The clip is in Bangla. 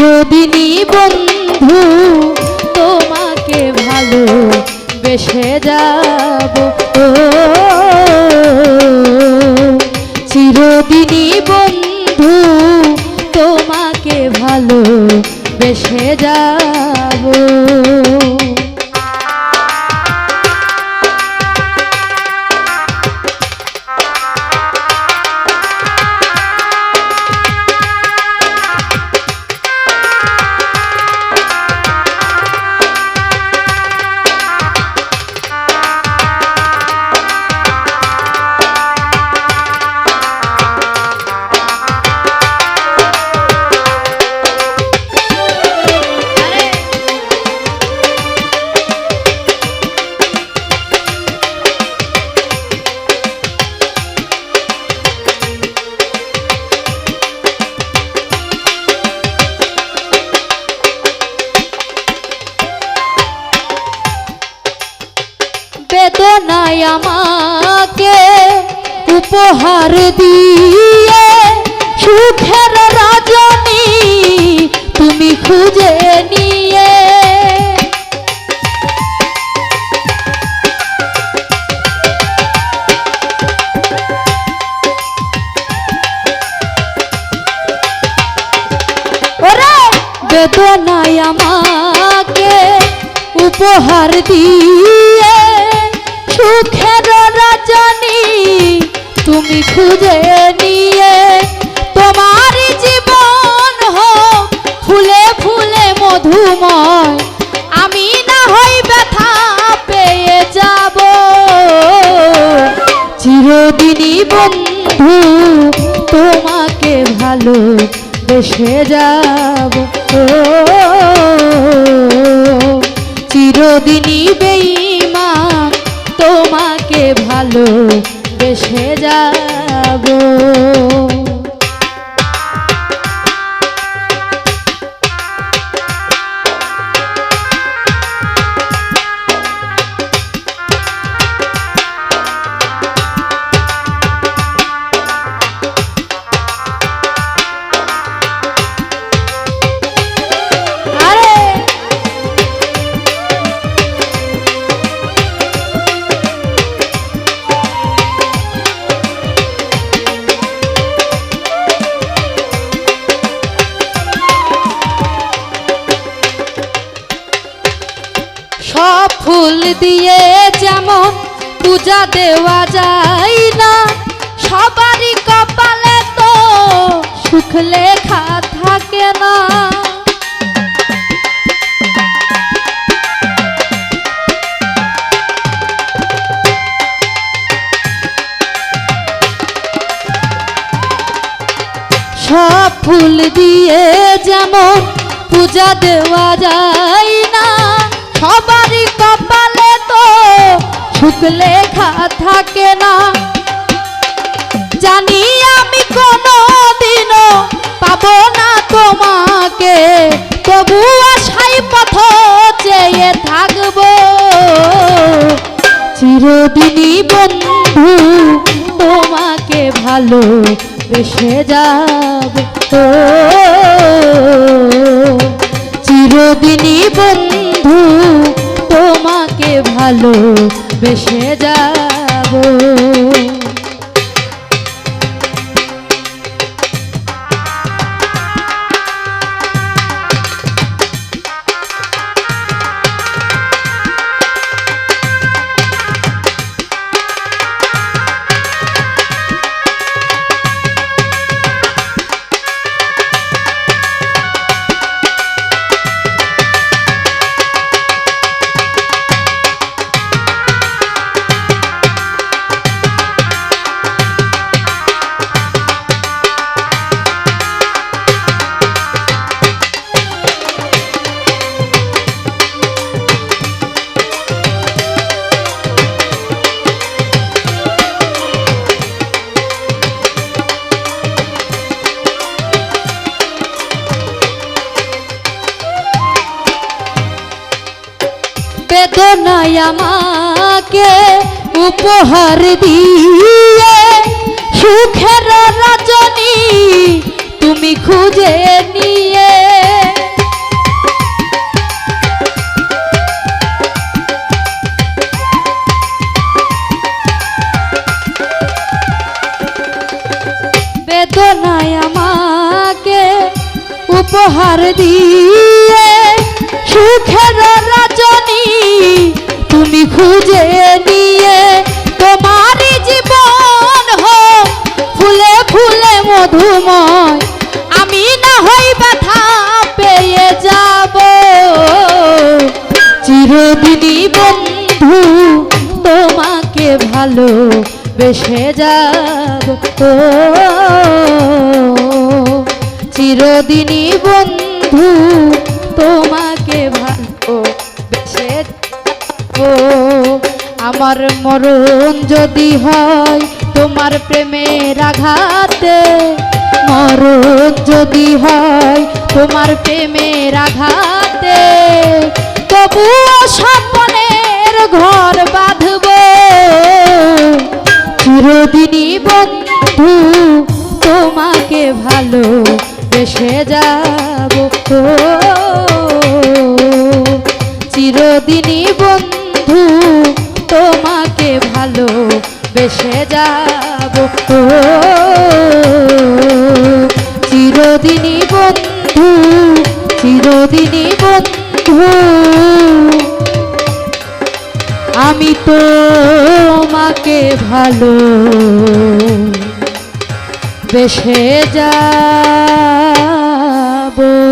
চিরদিনই বন্ধু তোমাকে ভালো বেসে যাব। ও চিরদিনই বন্ধু তোমাকে ভালো বেসে যাব। আমাকে উপহার দিয়ে সুখের রজনী তুমি খুঁজে নিয়ে ওরে বেদনায় আমাকে উপহার দিয়ে সুখের রজনী তুমি খুঁজে নিয়ে তোমার জীবন হোক, ফুলে ফুলে মধুময়। আমি না হই ব্যথা পেয়ে যাব। চিরদিনই বন্ধু, তোমাকে ভালো বেসে যাব চিরদিনই তোমাকে ভালো বেসে যাব। ফুল দিয়ে যেমন পূজা দেওয়া যায় না, সবারই কপালে তো সুখ লেখা থাকে না। সব ফুল দিয়ে যেমন পূজা দেওয়া যায় না তো সুখ লেখা থাকে না। জানি আমি কোনো দিনও পাবো না তোমাকে, তবু আশাই পথ চেয়ে থাকব। চিরদিনই বন্ধু, তোমাকে ভালো বেসে যাব। ও চিরদিনই বন্ধু, তোমাকে ভালো বেসে যাব। বেদনায় আমাকে উপহার দিয়ে সুখের রজনী তুমি খুঁজে নিয়ে। বেদনায় আমাকে উপহার দিয়ে খুঁজে নিয়ে তোমারই জীবন ফুলে ফুলে আমি না পেয়ে চিরদিনই বন্ধু, তোমাকে ভালো বেসে যাব ও চিরদিনই বন্ধু তোমাকে আমার মরণ যদি হয়, তোমার প্রেমের আঘাতে মরণ যদি হয়, তোমার প্রেমের আঘাতে তবুও স্বপ্নের ঘর বাঁধব। চিরদিনই বন্ধু, তোমাকে ভালো বেসে যাব। চিরদিনই বন্ধু ভালো বেসে যাব। চিরদিনই বন্ধু চিরদিনই বন্ধু। আমি তোমাকে ভালো বেসে যা